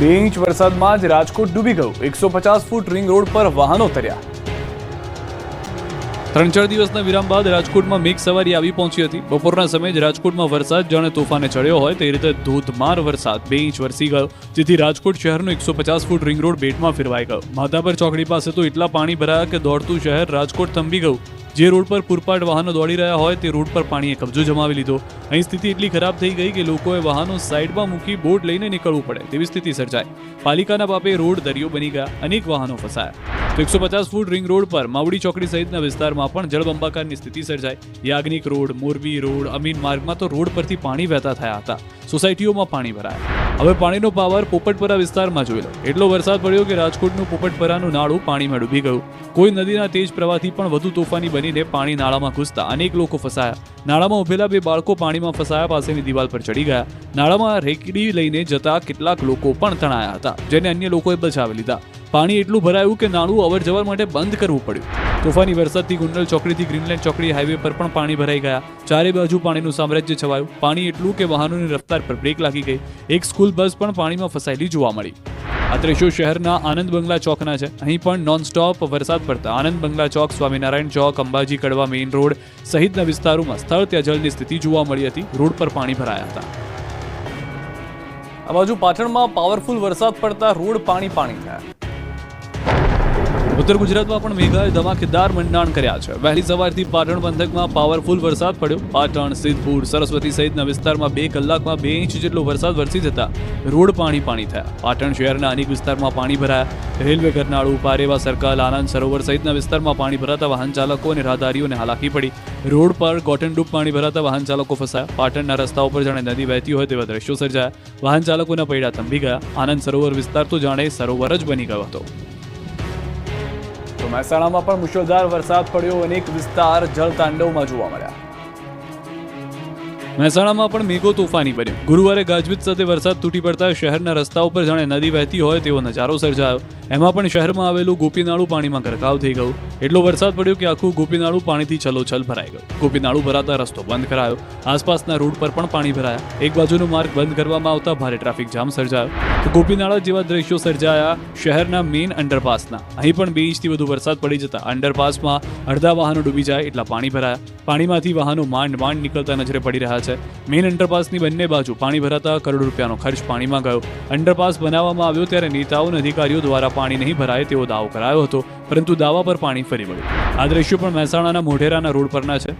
બે ઇંચ વરસાદમાં જ રાજકોટ ડૂબી ગયું. એકસો પચાસ ફૂટ રિંગ રોડ પર વાહનો તર્યા. ત્રણ ચાર દિવસના વિરામ બાદ રાજકોટમાં મેઘ સવારી આવી પહોંચી હતી. બપોરના સમયે જ રાજકોટમાં વરસાદ, જાણે તોફાને ચડ્યો હોય, તે રીતે ધોધમાર વરસાદ બે ઇંચ વરસી ગયો. જેથી રાજકોટ શહેરનો એકસો પચાસ ફૂટ રિંગ રોડ બેટમાં ફેરવાઈ ગયો. માધાપર ચોકડી પાસે તો એટલા પાણી ભરાયા કે દોડતું શહેર રાજકોટ થંભી ગયું. જે રોડ પર પૂરપાટ વાહનો દોડી રહ્યા હોય તે રોડ પર પાણીએ કબજો જમાવી લીધો. અહીં સ્થિતિ એટલી ખરાબ થઈ ગઈ કે લોકોએ વાહનો સાઈડમાં મૂકી બોટ લઈને નીકળવું પડે તેવી સ્થિતિ સર્જાઈ. પાલિકાના બાપે રોડ દરિયો બની ગયા, અનેક વાહનો ફસાયા. તો એકસો પચાસ ફૂટ રિંગ રોડ પર માવડી ચોકડી સહિતના વિસ્તારમાં પણ જળબંબાકારની સ્થિતિ સર્જાઈ. યાજ્ઞિક રોડ, મોરબી રોડ, અમીન માર્ગમાં તો રોડ પરથી પાણી વહેતા થયા હતા. સોસાયટીઓમાં પાણી ભરાયા. હવે પાણીનો પાવર પોપટપરા વિસ્તારમાં જોઈ લો. એટલો વરસાદ પડ્યો કે રાજકોટનું પોપટપરાનું નાળું પાણીમાં ડૂબી ગયું. કોઈ નદીના તેજ પ્રવાહથી પણ વધુ તોફાની બનીને પાણી નાળામાં ઘૂસતા અનેક લોકો ફસાયા. નાળામાં ઉભેલા બે બાળકો પાણીમાં ફસાયા, પાસેની દિવાલ પર ચડી ગયા. નાળામાં રેકડી લઈને જતા કેટલાક લોકો પણ તણાયા હતા, જેને અન્ય લોકોએ બચાવી લીધા. પાણી એટલું ભરાયું કે નાળું અવર જવર માટે બંધ કરવું પડ્યું. તોફાની વરસાદથી ગુંડલ ચોકડીથી ગ્રીનલેન્ડ ચોકડી હાઈવે પર પણ પાણી ભરાઈ ગયા. ચારે બાજુ પાણીનું સામ્રાજ્ય છવાયું. પાણી એટલું કે વાહનોની રફતાર પર બ્રેક લાગી ગઈ. એક સ્કૂલ બસ પણ પાણીમાં ફસાયેલી જોવા મળી. આ દ્રશ્યો શહેરના આનંદ બંગલા ચોકના છે. અહીં પણ નોનસ્ટોપ વરસાદ પડતા આનંદ બંગલા ચોક, સ્વામિનારાયણ ચોક, અંબાજી કડવા મેઇન રોડ સહિતના વિસ્તારોમાં સ્થળ ત્યાં જળની સ્થિતિ જોવા મળી હતી. રોડ પર પાણી ભરાયા હતા. આ બાજુ પાટણમાં પાવરફુલ વરસાદ પડતા રોડ પાણી પાણી થયા. ઉત્તર ગુજરાતમાં પણ મેઘાએ ધમાકેદાર મંડાણ કર્યા છે. વહેલી સવારથી પાટણ પંથકમાં પાવરફુલ વરસાદ પડ્યો. પાટણ, સિદ્ધપુર, સરસ્વતી સહિતના વિસ્તારમાં બે કલાકમાં બે ઇંચ જેટલો વરસાદ વરસી જતા રોડ પાણી પાણી થયા. પાટણ શહેરના અનેક વિસ્તારમાં પાણી ભરાયા. રેલવે કરનાળું પારેવા સર્કલ, આનંદ સરોવર સહિતના વિસ્તારમાં પાણી ભરાતા વાહન ચાલકો અને રાહદારીઓને હાલાકી પડી. રોડ પર કોટનડૂબ પાણી ભરાતા વાહન ચાલકો ફસાયા. પાટણના રસ્તાઓ પર જાણે નદી વહેતી હોય તેવા દ્રશ્યો સર્જાયા. વાહન ચાલકોના પૈડા થંભી ગયા. આનંદ સરોવર વિસ્તાર તો જાણે સરોવર જ બની ગયો હતો. મહેસાણામાં પણ મુશળધાર વરસાદ પડ્યો અનેક વિસ્તાર જળ તાંડવમાં જોવા મળ્યા. મહેસાણામાં પણ મેઘો તોફાની બન્યો. ગુરુવારે ગાજવીજ સાથે વરસાદ તૂટી પડતા શહેરના રસ્તા ઉપર જાણે નદી વહેતી હોય તેવો નજારો સર્જાયો. એમાં પણ શહેરમાં આવેલું ગોપીનાળું પાણીમાં ગરકાવ થઈ ગયું. એટલો વરસાદ પડ્યો કે આખું ગોપીનાળું પાણીથી છલોછલ ભરાઈ ગયું. ગોપીનાળું ભરાતા રસ્તો બંધ કરાયો. આસપાસના રોડ પર પણ પાણી ભરાયા. એક બાજુનો માર્ગ બંધ કરવામાં આવતા ભારે ટ્રાફિક જામ સર્જાયો. તો ગોપીનાળા જેવા દ્રશ્યો સર્જાયા શહેરના મેઇન અંડરપાસના. અહીં પણ બે ઇંચથી વધુ વરસાદ પડી જતા અંડરપાસમાં અડધા વાહનો ડૂબી જાય એટલા પાણી ભરાયા. પાણીમાંથી વાહનો માંડ માંડ નીકળતા નજરે પડી રહ્યા છે. મેઇન અંડરપાસની બંને બાજુ પાણી ભરાતા કરોડ રૂપિયાનો ખર્ચ પાણીમાં ગયો. અંડરપાસ બનાવવામાં આવ્યો ત્યારે નેતાઓ અને અધિકારીઓ દ્વારા પાણી નહીં ભરાય તેવો દાવો કરાયો હતો, પરંતુ દાવા પર પાણી ફરી વળ્યું. આ દ્રશ્યો પણ મહેસાણાના મોઢેરાના રોડ પરના છે.